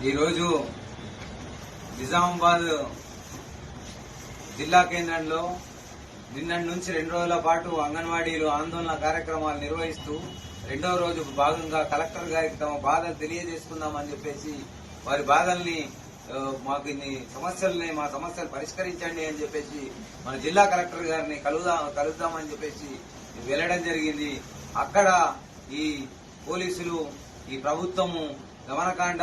ఈరోజు నిజామాబాద్ జిల్లా కేంద్రంలో నిన్నటి నుంచి రెండు రోజుల పాటు అంగన్వాడీలు ఆందోళన కార్యక్రమాలు నిర్వహిస్తూ రెండవ రోజు భాగంగా కలెక్టర్ గారికి తమ బాధలు తెలియజేసుకుందామని చెప్పేసి వారి బాధల్ని మాకు ఇన్ని సమస్యల్ని మా సమస్యలు పరిష్కరించండి అని చెప్పేసి మన జిల్లా కలెక్టర్ గారిని కలుదా కలుద్దామని చెప్పేసి వెళ్ళడం జరిగింది. అక్కడ ఈ పోలీసులు ఈ ప్రభుత్వము గమనకాండ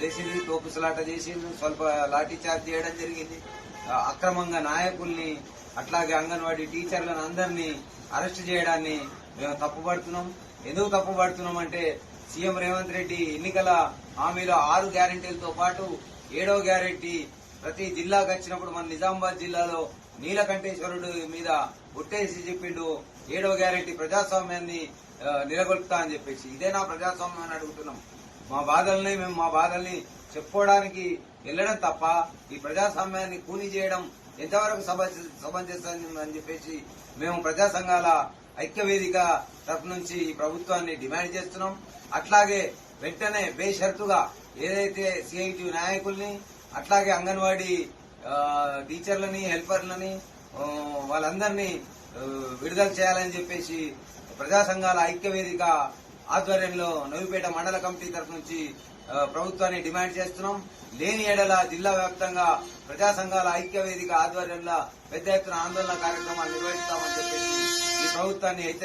చేసింది తోపుసలాట చేసిండ్రు స్వల్ప లాఠీ చార్జ్ చేయడం జరిగింది. అక్రమంగా నాయకుల్ని అట్లాగే అంగన్వాడీ టీచర్లను అందరినీ అరెస్ట్ చేయడాన్ని మేము తప్పుపడుతున్నాం. ఎందుకు తప్పుపడుతున్నాం అంటే సీఎం రేవంత్ రెడ్డి ఎన్నికల హామీలో ఆరు గ్యారెంటీలతో పాటు ఏడో గ్యారెంటీ ప్రతి జిల్లాకు వచ్చినప్పుడు మన నిజామాబాద్ జిల్లాలో నీలకంఠేశ్వరుడు మీద ఒట్టేసి చెప్పిండు ఏడో గ్యారెంటీ ప్రజాస్వామ్యాన్ని నిలగొల్పుతా అని చెప్పేసి. ఇదే నా ప్రజాస్వామ్యం అని అడుగుతున్నాం. మా బాధల్ని మేము మా బాధల్ని చెప్పుకోవడానికి వెళ్ళడం తప్ప ఈ ప్రజాస్వామ్యాన్ని కూని చేయడం ఎంతవరకు సమ- సమంజసం అని చెప్పేసి మేము ప్రజా సంఘాల ఐక్యవేదిక తరఫు నుంచి ఈ ప్రభుత్వాన్ని డిమాండ్ చేస్తున్నాం. అట్లాగే వెంటనే బేషరతుగా ఏదైతే సిఐటి నాయకుల్ని అట్లాగే అంగన్వాడీ టీచర్లని హెల్పర్లని వాళ్ళందరినీ విడుదల చేయాలని చెప్పేసి ప్రజా సంఘాల ఐక్యవేదిక ఆధ్వర్యంలో నవిపేట మండల కమిటీ తరఫు నుంచి ప్రభుత్వాన్ని డిమాండ్ చేస్తున్నాం. లేని ఏడల జిల్లా వ్యాప్తంగా ప్రజా సంఘాల ఐక్య వేదిక ఆధ్వర్యంలో పెద్ద ఎత్తున ఆందోళన కార్యక్రమాలు నిర్వహిస్తామని చెప్పేసి ఈ ప్రభుత్వాన్ని హెచ్చరి